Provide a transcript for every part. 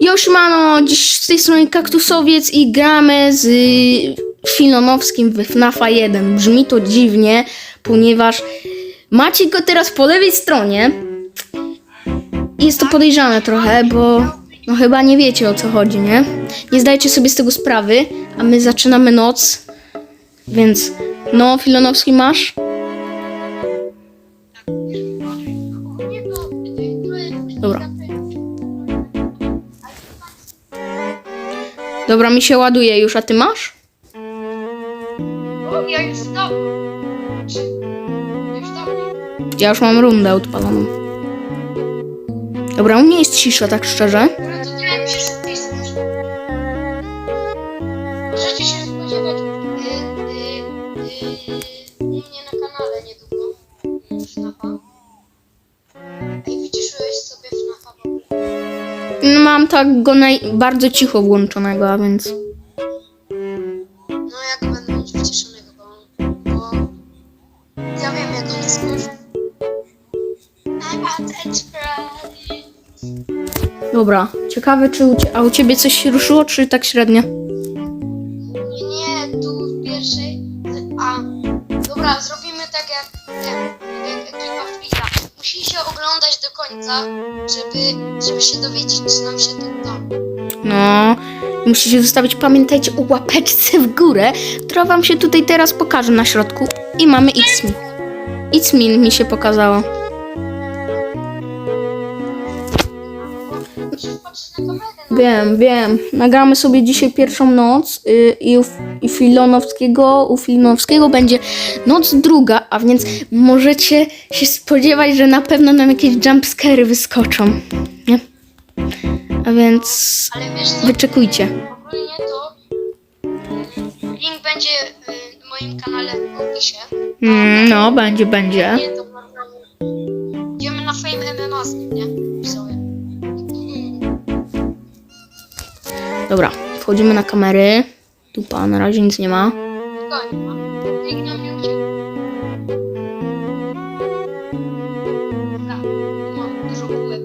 Yoshimano, dziś z tej strony Kaktusowiec i gramy z y, Filonowskim w FNAFa 1. Brzmi to dziwnie, ponieważ macie go teraz po lewej stronie. Jest to podejrzane trochę, bo no chyba nie wiecie o co chodzi, nie? Nie zdajecie sobie z tego sprawy, a my zaczynamy noc. Więc no, Filonowski masz? Dobra, mi się ładuje już, a ty masz? O, ja już dawno. Czy... Już dawno. Ja już mam rundę odpaloną. Dobra, u mnie jest cisza, tak szczerze. Mam tak go bardzo cicho włączonego, a więc... No jak będę mieć wyciszonego, bo, bo ja wiem jak on jest. Dobra, ciekawe czy u, cie... a u ciebie coś się ruszyło, czy tak średnio? Nie, nie, tu w pierwszej. Końca, żeby, żeby się dowiedzieć, czy nam się to uda. No, musicie zostawić, pamiętajcie o łapeczce w górę, która wam się tutaj teraz pokaże na środku. I mamy It's Me. It's Me mi się pokazało. Wiem, wiem. Nagramy sobie dzisiaj pierwszą noc y, i u, i Filonowskiego, u Filonowskiego będzie noc druga, a więc możecie się spodziewać, że na pewno nam jakieś jumpscary wyskoczą. Nie? A więc Ale wiesz co? wyczekujcie. Ogólnie to link będzie y, w moim kanale w opisie. Mm, no, będzie, będzie. Nie, to nagramy. Idziemy na Fame MMA z nim, nie? Dobra, wchodzimy na kamery. Dupa, na razie nic nie ma. Ma. Nie uciekł. Dobra, mam dużo kółek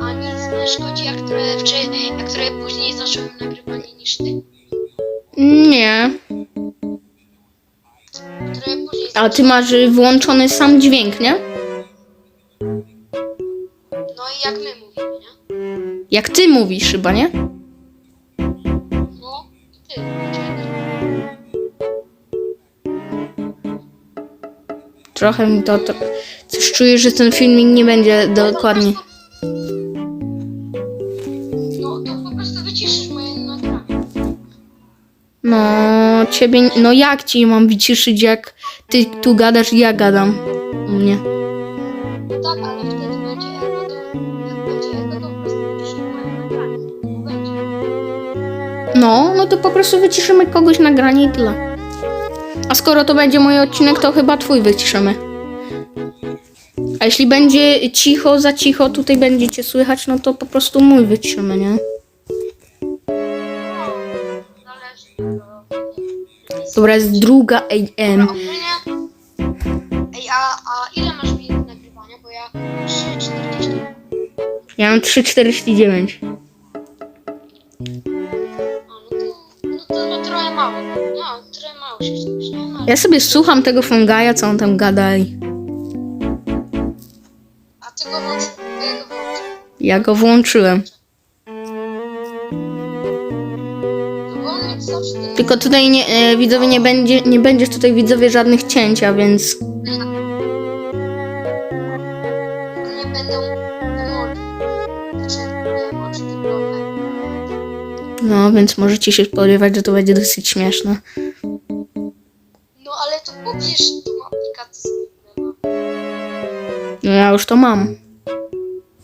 a nic nie szkodzi, jak trochę później zacząłem nagrywanie niż ty. Nie. Później A ty masz włączony sam dźwięk, nie? Jak ty mówisz chyba, nie? No, ty. Trochę mi to, to... Coś czuję, że ten filmik nie będzie dokładnie... No, to po prostu wyciszysz moje nagranie. No, ciebie... No jak ci mam wyciszyć, jak ty tu gadasz i ja gadam u mnie? No tak, ale wtedy No, no to po prostu wyciszymy kogoś nagranie i tyle. A skoro to będzie mój odcinek, to chyba twój wyciszymy. A jeśli będzie cicho, za cicho, tutaj będziecie słychać, no to po prostu mój wyciszymy, nie? Dobra, jest druga AM. Ej, a, a ile masz minut nagrywania? Bo ja 3,40. Ja mam 3,49. Ja sobie słucham tego Fongaja, co on tam gada i A ty go włącz, ja go włączyłem. No. Tylko tutaj nie, e, widzowie nie będzie, nie będzie tutaj widzowie żadnych cięcia, więc nie. Znaczy, no, więc możecie się spodziewać, że to będzie dosyć śmieszne. To pobierz tą aplikację Google. No ja już to mam.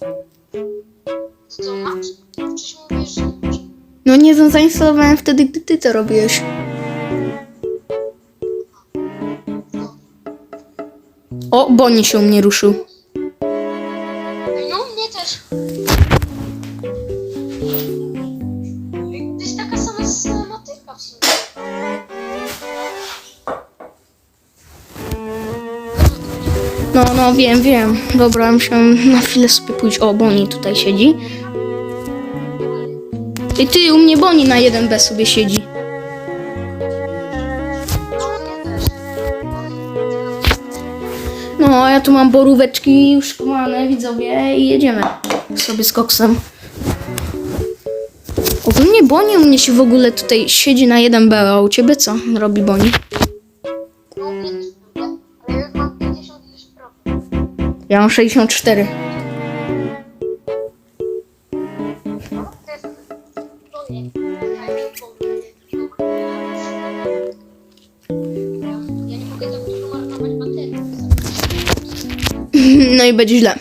To co masz? Wcześniej mówisz, że nie masz. No nie no, zainstalowałem wtedy, gdy ty to robiłeś. O, Boni się u mnie ruszył. No, no, wiem, wiem. Dobra, musiałem na chwilę sobie pójść. O, Boni tutaj siedzi. I ty, u mnie Boni na 1B sobie siedzi. No, ja tu mam boróweczki już widzowie, i jedziemy sobie z koksem. Ogólnie Boni u mnie się w ogóle tutaj siedzi na 1B, a u ciebie co robi Boni? Ja mam 64. No, i będzie źle.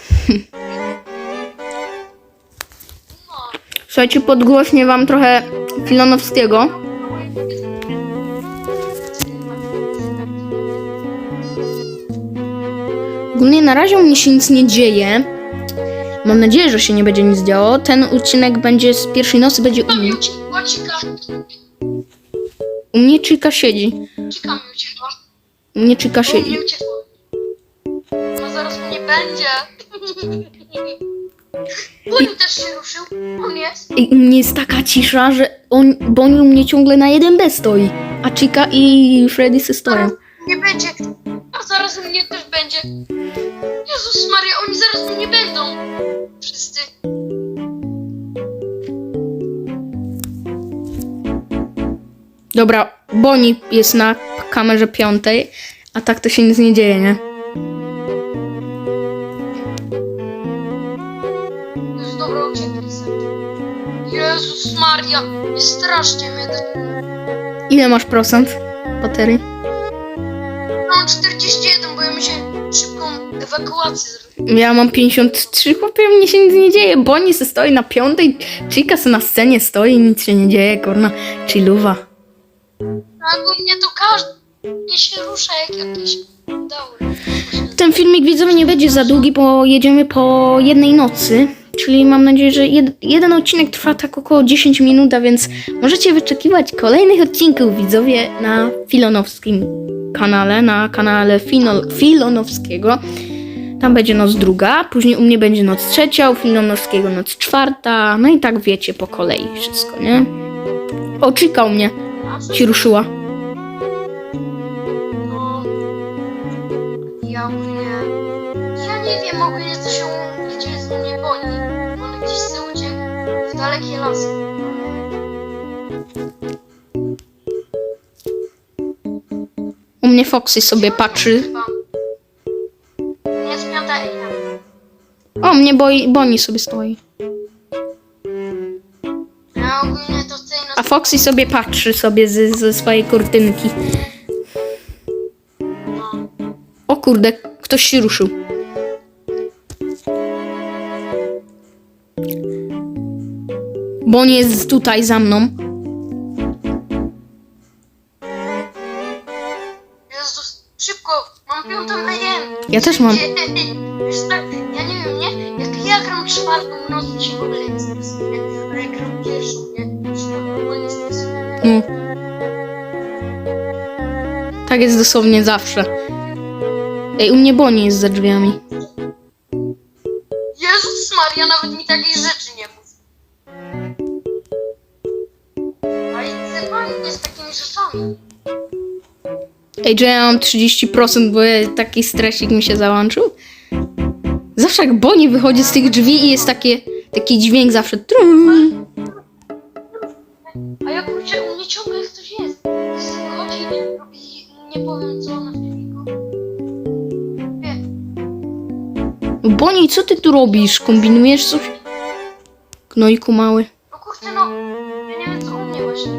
Słuchajcie, podgłośnie wam trochę Filonowskiego. Ogólnie na razie u mnie się nic nie dzieje. Mam nadzieję, że się nie będzie nic działo. Ten odcinek będzie z pierwszej nocy, będzie u mnie. U mnie Chica siedzi. Uciekła. U mnie Chica O, siedzi. mnie uciekło. No zaraz mnie będzie. Boniu też się ruszył. On jest. I u mnie jest taka cisza, że on, Boni u mnie ciągle na 1B stoi. A Chica i Freddy se stoją. Nie będzie. Zaraz u mnie też będzie. Jezus Maria, oni zaraz u mnie będą. Wszyscy. Dobra, Boni jest na kamerze piątej, a tak to się nic nie dzieje, nie? Już dobra, uciekli sobie. Jezus Maria, nie straszcie mnie. Ile masz procent baterii? Mam 41, bo ja się szybką ewakuację zrobił. Ja mam 53, chłopie, mnie się nic nie dzieje. Boni se stoi na piątej, Chica se na scenie stoi, nic się nie dzieje, kurna, chilluwa. A u mnie to każdy nie się rusza jak jakiś dały. Ten filmik widzowie nie będzie za długi, bo jedziemy po jednej nocy. Czyli mam nadzieję, że jed, jeden odcinek trwa tak około 10 minut, a więc możecie wyczekiwać kolejnych odcinków widzowie na Filonowskim kanale, na kanale Fino, Filonowskiego. Tam będzie noc druga, później u mnie będzie noc trzecia, u Filonowskiego noc czwarta, no i tak wiecie po kolei wszystko, nie? O, Chica u mnie się ruszyła. No, ja. Ja nie wiem się u- mnie gdzieś w dalekie lasy. Mnie Foxy sobie patrzy. Nie. O, mnie boi, Boni sobie stoi. Ja ogólnie to tej A Foxy sobie patrzy sobie ze, ze swojej kurtynki. O kurde, ktoś się ruszył. Bo on jest tutaj za mną. Ja też mam. Wiesz tak, ja nie wiem, nie? Jak ja gram czwartą noc, to się w ogóle nie stresuję. Ale jak gram pierwszą, nie? To się w ogóle nie stresuję. No. Tak jest dosłownie zawsze. Ej, u mnie Boni jest za drzwiami. Jezus Maria, nawet mi takiej rzeczy nie mów. A i ty pan nie z takimi rzeczami. Ej, że ja mam 30%, bo taki stresik mi się załączył. Zawsze jak Boni wychodzi z tych drzwi i jest takie, taki dźwięk zawsze. Trum. A ja kurczę, u mnie ciągle ktoś jest. Chodzi i robi, nie powiem co na filmiku. Wie, Boni, co ty tu robisz? Kombinujesz coś? Gnojku mały. no kurczę, no, ja nie wiem co u mnie właśnie.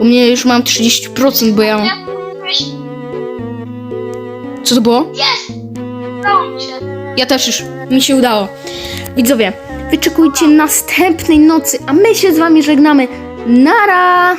U mnie już mam 30%, bo ja mam... Co to było? jest! Udało mi się. Ja też już, mi się udało. Widzowie, wyczekujcie następnej nocy, a my się z wami żegnamy. Nara!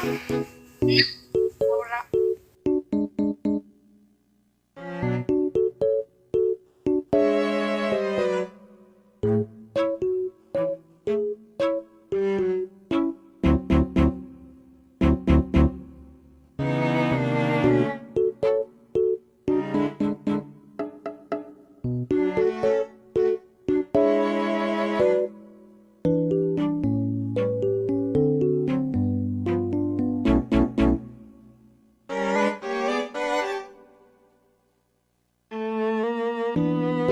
Música